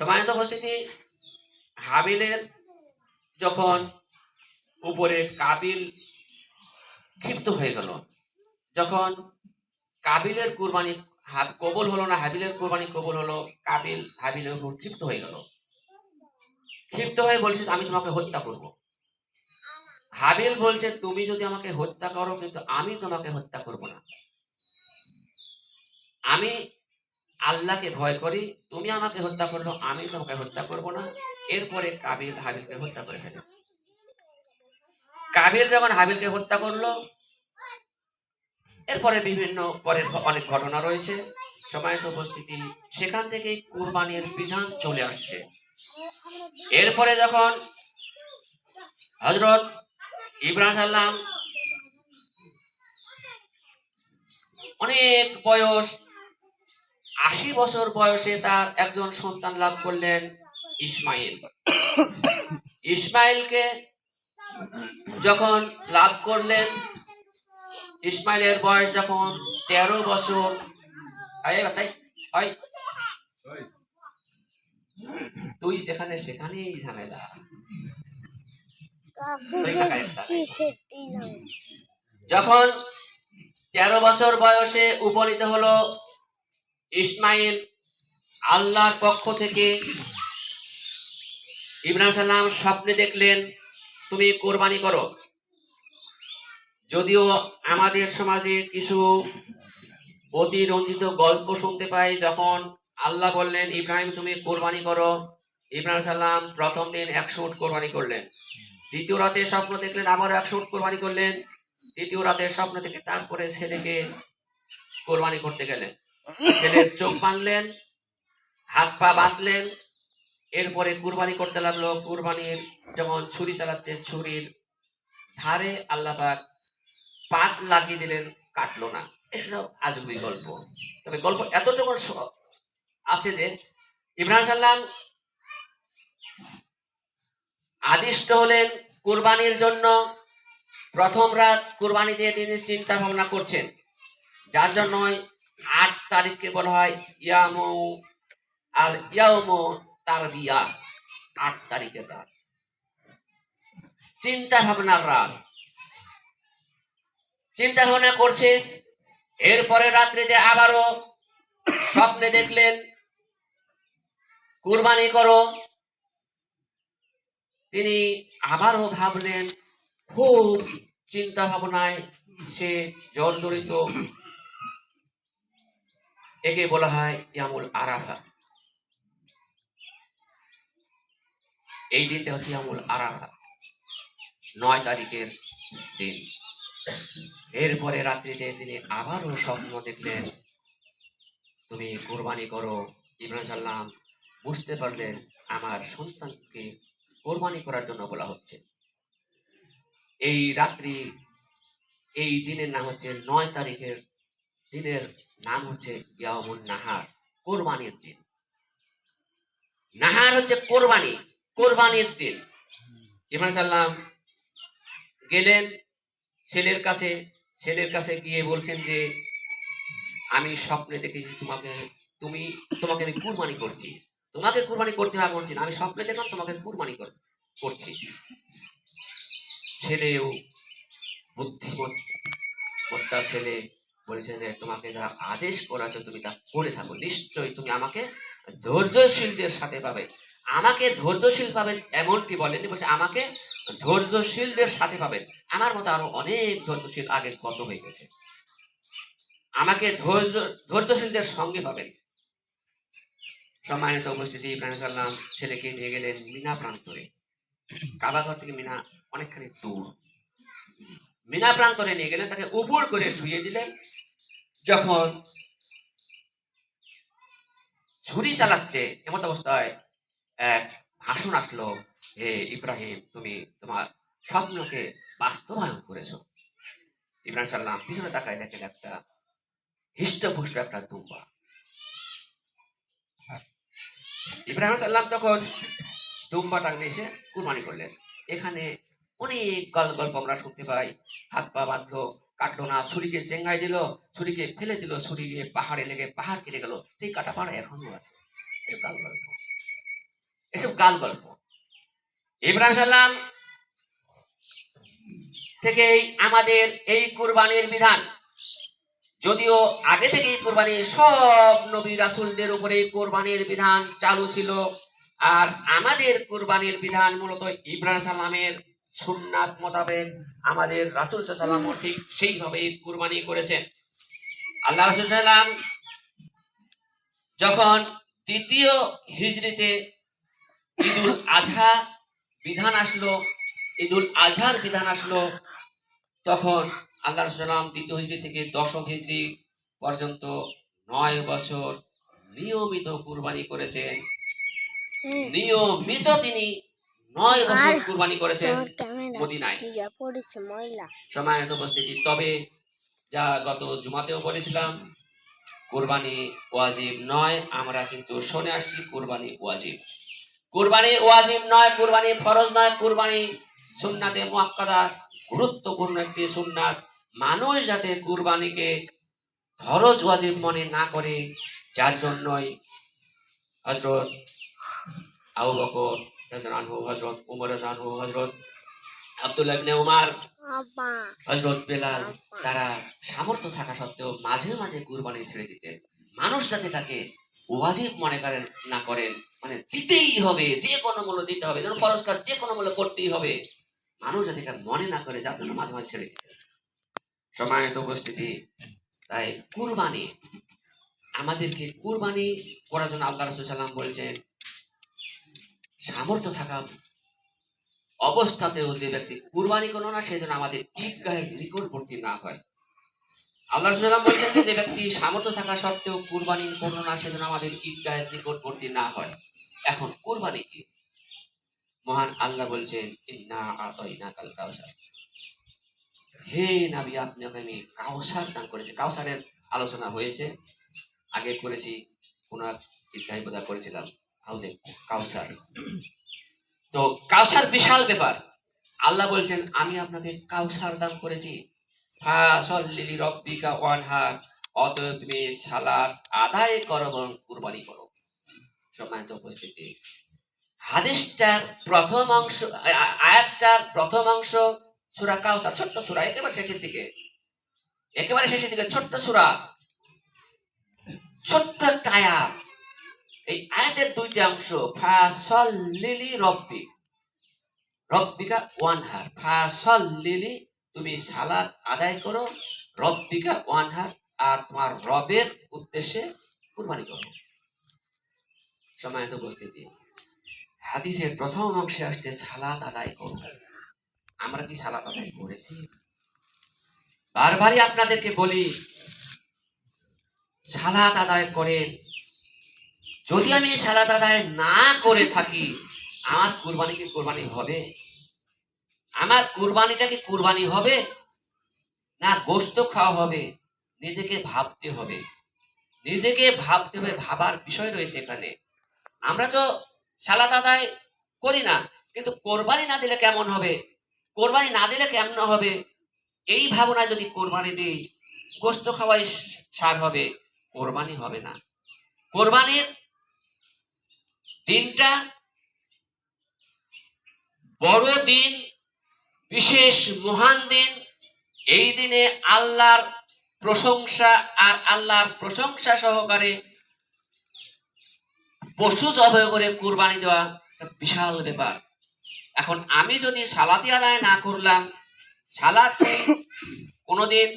সম্মানিত উপস্থিতি, হাবিলের যখন উপরে কাবিল ক্ষিপ্ত হয়ে গেল, যখন কাবিলের কুরবানি কবল হলো না, হাবিলের কুরবানি কবল হলো, কাবিল, হাবিলের উপর ক্ষিপ্ত হয়ে গেল। ক্ষিপ্ত হয়ে বলছে, আমি তোমাকে হত্যা করব। হাবিল বলছে, তুমি যদি আমাকে হত্যা করো, কিন্তু আমি তোমাকে হত্যা করব না। আমি আল্লাহকে ভয় করি, তুমি আমাকে হত্যা করল, আমি তোমাকে হত্যা করব না। এরপরে কাবিল হাবিলকে হত্যা করে ফেলে। কাবিল যখন হাবিলকে হত্যা করল, এরপরে বিভিন্ন পরের অনেক ঘটনা রয়েছে। সময়ত উপস্থিতি, সেখান থেকে কুরবানির বিধান চলে আসছে। এরপরে যখন হজরত ইব্রাহিম সাল্লাম অনেক বয়স আশি বছর বয়সে তার একজন সন্তান লাভ করলেন ইসমাইল। ইসমাইলকে যখন লাভ করলেন, ইসমাইলের বয়স যখন তেরো বছর তুই যেখানে সেখানেই ঝামেলা। যখন তেরো বছর বয়সে উপনীত হলো ইসমাইল আল্লাহর পক্ষ থেকে ইব্রাহিম সাল্লাম স্বপ্নে দেখলেন, তুমি কোরবানি করো। যদিও আমাদের সমাজে কিছু অতিরঞ্জিত গল্প শুনতে পাই, যখন আল্লাহ বললেন, ইব্রাহিম, তুমি কোরবানি করো। ইব্রাহিম সাল্লাম প্রথম দিন একশো উট কোরবানি করলেন। দ্বিতীয় রাতে স্বপ্ন দেখলেন আবার একশো উট কোরবানি করলেন। তৃতীয় রাতের স্বপ্ন থেকে তারপরে ছেলেকে কোরবানি করতে গেলেন। ছেলের চোখ বাঁধলেন, হাত পা বাঁধলেন, এরপরে কুরবানি করতে লাগল। কুরবানির যেমন ছুরি চালাচ্ছে, ছুরির ধারে আল্লাহ পাক পাত লাগিয়ে দিলেন, কাটলো না। এসব আজগুবি গল্প। তবে গল্প এতটুকু আছে যে, ইব্রাহিম সাল্লাম আদিষ্ট হলেন কুরবানির জন্য। প্রথম রাত কুরবানি দিয়ে তিনি চিন্তা ভাবনা করছেন। যার জন্য আট তারিখকে বলা হয় ইয়ামু, আর ইয়ামু তার বিয়া আট তারিখের রাত চিন্তা ভাবনার রাত। চিন্তা ভাবনা করছে, এরপরে রাত্রিতে আবারও স্বপ্নে দেখলেন, কুরবানি করো। তিনি আবারও ভাবলেন, খুব চিন্তা ভাবনায় সে জর্জরিত একে বলা হয় ইয়ামুল আরাফা। এই দিনটা হচ্ছে ইয়ামুল আরাফা। নয় তারিখের দিন। এরপরে রাত্রিতে তিনি আবারও স্বপ্ন দেখলেন, তুমি কোরবানি করো। ইব্রাহিম সাল্লাম বুঝতে পারলেন, আমার সন্তানকে কোরবানি করার জন্য বলা হচ্ছে। এই রাত্রি, এই দিনের নাম হচ্ছে নয় তারিখের দিনের নাম হচ্ছে নাহার, কোরবানির দিন। নাহার হচ্ছে কোরবানি, কোরবানির দিন। ইব্রাহিম সাল্লাম গেলেন, ছেলের কাছে ছেলের কাছে গিয়ে বলছেন যে, আমি স্বপ্নে দেখেছি তোমাকে, তুমি, তোমাকে আমি কুরবানি করছি। তোমাকে কুরবানি করতে হবে বলছি আমি স্বপ্নে দেখলাম তোমাকে কুরবানি কর- করছি। ছেলেও বুদ্ধিমত্তা ছেলে বলেছে যে তোমাকে যা আদেশ করা আছে তুমি তা করে থাকো। নিশ্চয়ই তুমি আমাকে ধৈর্যশীলদের সাথে পাবে। আমাকে ধৈর্যশীল পাবেন এমনটি বলেনি বলছে আমাকে ধৈর্যশীলদের সাথে পাবেন আমার মতো আরও অনেক ধৈর্যশীল আগে কত হয়ে গেছে। আমাকে ধৈর্য, ধৈর্যশীলদের সঙ্গে পাবেন সম্মানিত উপস্থিতি ইব্রাহিম সাল্লাম ছেলেকে নিয়ে গেলেন মিনা প্রান্তরে। কাবাঘর থেকে মিনা অনেকখানি দূর। মিনা প্রান্তরে নিয়ে গেলেন, তাকে উপর করে শুয়ে দিলেন। যখন ছুরি চালাচ্ছে, এমত অবস্থায় এক ভাষণ আসলো, হে ইব্রাহিম, তুমি তোমার স্বপ্নকে বাস্তবায়ন করেছ। ইব্রাহিম সাল্লাম পিছনে তাকায় দেখেন একটা হৃষ্টপুষ্ট, একটা দুম্বা। ইব্রাহিম সাল্লাম তখন দুম্বাটা এসে কুরবানি করলেন, এখানে অনেক গল্প গল্প আমরা শুনতে পাই। হাত পা বাঁধলো কাটলো না ছুরিকে চেঙ্গাই দিল, ছুরিকে ফেলে দিল ছুরি গিয়ে পাহাড়ে লেগে পাহাড় কেটে গেল। সেই কাটা পাহাড় এখনও আছে। এসব কাল গল্প। এসব গাল গল্প। ইব্রাহিম সাল্লাম থেকেই আমাদের এই কুরবানির বিধান। যদিও আগে থেকেই কোরবানি, সব নবী রাসুলদের উপরে কোরবানির বিধান চালু ছিল। আর আমাদের কোরবানির বিধান মূলত ইব্রাহিম সাল্লামের সুন্নাত মোতাবেক আমাদের রাসুল সাল্লাম ঠিক সেইভাবেই কুরবানি করেছেন। আল্লাহ রাসুল সাল্লাম যখন তৃতীয় হিজড়িতে ঈদুল আজহা বিধান আসলো ঈদুল আজহার বিধান আসলো তখন আল্লাহ সাল্লাম দ্বিতীয় হিজড়ি থেকে দশম হিজড়ি পর্যন্ত নয় বছর নিয়মিত কুরবানি করেছেন। নিয়মিত তিনি নয় বছর কুরবানি করেছেন মদিনায়। সময়ত উপস্থিতি। তবে যা গত জুমাতেও বলেছিলাম কোরবানি ওয়াজিব নয় আমরা কিন্তু শুনে আসছি কোরবানি ওয়াজিব। কোরবানি ওয়াজিব নয় কোরবানি ফরজ নয় কোরবানি সুন্নাতে মুআক্কাদা গুরুত্বপূর্ণ একটি সুন্নাত। মানুষ যাতে কোরবানিকে ফরজ ওয়াজিব মনে না করে যার জন্যই হজরত আবু বকর আনহু হজরত উমর আনহু হজরত আব্দুল্লাহ ইবনে উমার। হজরত বেলাল তারা সামর্থ্য থাকা সত্ত্বেও মাঝে মাঝে কুরবানি ছেড়ে দিতেন মানুষ যাতে তাকে ওয়াজিব মনে করেন না করেন মানে দিতেই হবে যে কোনো মূল্য দিতে হবে যেন ফরজ কাজ যে কোনো মূল্য করতেই হবে। মানুষ যাতে এটা মনে না করে যার জন্য মাঝে মাঝে ছেড়ে দিতেন সময়ত উপস্থিতি তাই কুরবানি আমাদেরকে কুরবানি করার জন্য আল্লাহ রসুল সাল্লাম বলছেন সামর্থ্য থাকা অবস্থাতেও যে ব্যক্তি কুরবানি করল না সেই জন্য আমাদের ঈদগাহের নিকটবর্তী না হয়। আল্লাহ সাল্লাম বলছেন যে ব্যক্তি সামর্থ্য থাকা সত্ত্বেও কুরবানি করল না, সেজন্য আমাদের ঈদগাহের নিকটবর্তী না হয়। এখন কুরবানি কি? মহান আল্লাহ বলছেন, ইন্না আতাইনা কাল কাউসার হে নাবি, আপনি আমি কাউসার দান করেছি। কাউসারের আলোচনা হয়েছে। আগে করেছি এক ঈদগাহে বোধহয় করেছিলাম। হাউজে কাউসার। তো কাউসার বিশাল ব্যাপার। আল্লাহ বলছেন, আমি কাউসার দান করেছি। রব্বিকা অতএব তুমি সালাত আদায় করো কুরবানি করো। সম্মানিত উপস্থিতি। হাদিসটার প্রথম অংশ আয়াতটার প্রথম অংশ সূরা কাউসার, ছোট্ট সূরা, একেবারে শেষের দিকে। একেবারে শেষের দিকে ছোট্ট সূরা। ছোট্ট একটা আয়াত। এই আয়াতের দুইটা অংশ ফাসল লিলি রব্বি রব্বিকা ওয়ানহার ফাসল লিলি তুমি সালাত আদায় করো রব্বিকা ওয়ানহার আর তোমার রবের উদ্দেশ্যে কুরবানি করো সময়ত উপস্থিতি, হাদিসের প্রথম অংশে আসছে, সালাত আদায় করো আমরা কি সালাত আদায় করেছি? বারবারই আপনাদেরকে বলি, সালাত আদায় করেন যদি আমি সালাত আদায় না করে থাকি, আমার কুরবানি কি কুরবানি হবে? আমার কুরবানিটা কি কুরবানি হবে? না গোস্ত খাওয়া হবে? নিজেকে ভাবতে হবে। নিজেকে ভাবতে হবে, ভাবার বিষয় রয়েছে এখানে। আমরা তো সালাত আদায় করি না, কিন্তু কোরবানি না দিলে কেমন হবে? কোরবানি না দিলে কেমন হবে? এই ভাবনা যদি কোরবানি দিই গোস্ত খাওয়াই সার হবে, কোরবানি হবে না। কোরবানির দিনটা বড় দিন, বিশেষ মহান দিন। এই দিনে আল্লাহর প্রশংসা আর আল্লাহর প্রশংসা সহকারে পশু জবাই করে কুরবানি দেওয়া বিশাল ব্যাপার। এখন আমি যদি সালাতি আদায় না করলাম, সালাত কোনোদিন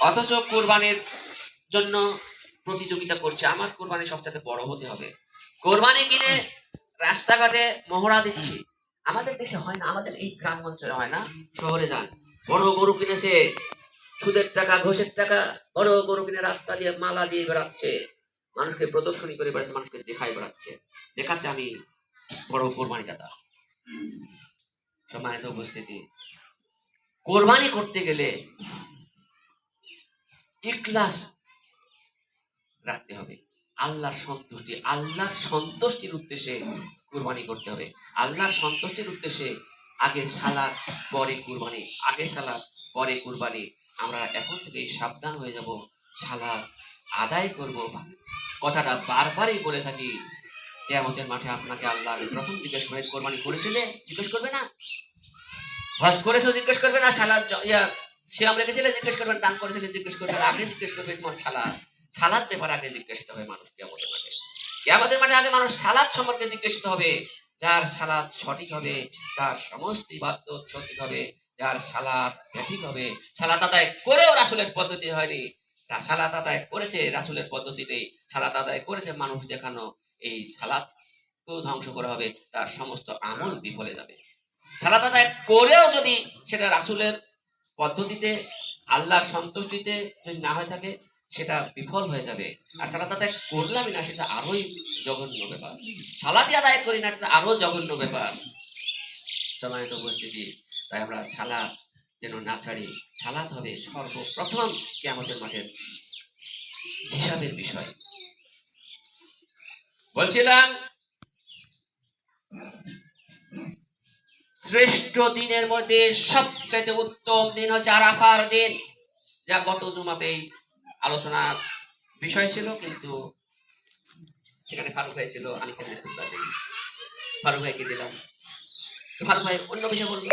অথচ কোরবানির জন্য প্রতিযোগিতা করছে, আমার কোরবানি সবচেয়ে বড় হতে হবে। কোরবানি কিনে রাস্তাঘাটে মহড়া দিচ্ছি। আমাদের দেশে হয় না, আমাদের এই গ্রাম অঞ্চলে হয় না, শহরে যান বড় গরু কিনেছে সুদের টাকা, ঘোষের টাকা, বড় গরু কিনে রাস্তা দিয়ে মালা দিয়ে বেড়াচ্ছে, মানুষকে প্রদর্শনী করে বেড়াচ্ছে, মানুষকে দেখাই বেড়াচ্ছে। দেখাচ্ছে আমি বড় কোরবানি দাদা সম্মানিত উপস্থিতি, কোরবানি করতে গেলে ইখলাস রাখতে হবে। আল্লাহর সন্তুষ্টি, আল্লাহর সন্তুষ্টির উদ্দেশ্যে কুরবানি করতে হবে। আল্লাহর সন্তুষ্টির উদ্দেশ্যে আগে সালাদ পরে কুরবানি, আগে সালাদ পরে কুরবানি। আমরা এখন থেকে সাবধান হয়ে যাব সালাদ আদায় করব। কথাটা বারবারই বলে থাকি, কেয়ামতের মাঠে আপনাকে আল্লাহ প্রথম জিজ্ঞেস করে কোরবানি করেছিলে? জিজ্ঞেস করবে না? হজ করেছ, জিজ্ঞেস করবে না? সালাদ ইয়া শ্যাম রেখেছিলে জিজ্ঞেস করবেন দান করেছিলে, জিজ্ঞেস করবেন আগে জিজ্ঞেস করবে তোমার সালাদ সালাদ ব্যাপারে আগে জিজ্ঞাসিত হবে মানুষ কেয়ামতের মাঠে। কেয়ামতের মাঠে আগে মানুষ সালাদ সম্পর্কে জিজ্ঞাসিত হবে, যার সালাদ সঠিক হবে, তার সমস্ত ইবাদত সঠিক হবে, যার সালাদ সঠিক হবে। সালাত আদায় করেও রাসুলের পদ্ধতি হয়নি। তা সালাত আদায় করেছে, রাসুলের পদ্ধতিতে সালাত আদায় করেছে মানুষ দেখানো, এই সালাত ধ্বংস করা হবে, তার সমস্ত আমল বিফলে যাবে। সালাত আদায় করেও যদি সেটা রাসুলের পদ্ধতিতে, আল্লাহর সন্তুষ্টিতে যদি না হয়ে থাকে সেটা বিফল হয়ে যাবে। আর সালাত আদায় করলামই না, সেটা আরোই জঘন্য ব্যাপার। সালাতি আদায় করি না, সেটা আরও জঘন্য ব্যাপার। সম্মানিত উপস্থিতি, তাই আমরা সালাদ যেন না ছাড়ি। সালাত হবে সর্বপ্রথম কে আমাদের মাঠের হিসাবের বিষয়। বলছিলাম, শ্রেষ্ঠ দিনের মধ্যে সবচাইতে উত্তম দিন হচ্ছে আরাফার দিন, যা গত জুমাতেই আলোচনার বিষয় ছিল, কিন্তু সেখানে ফারুক ভাই ছিল আমি কেন ফারুক ভাইকে দিলাম। ফারুক ভাই, অন্য বিষয় বলব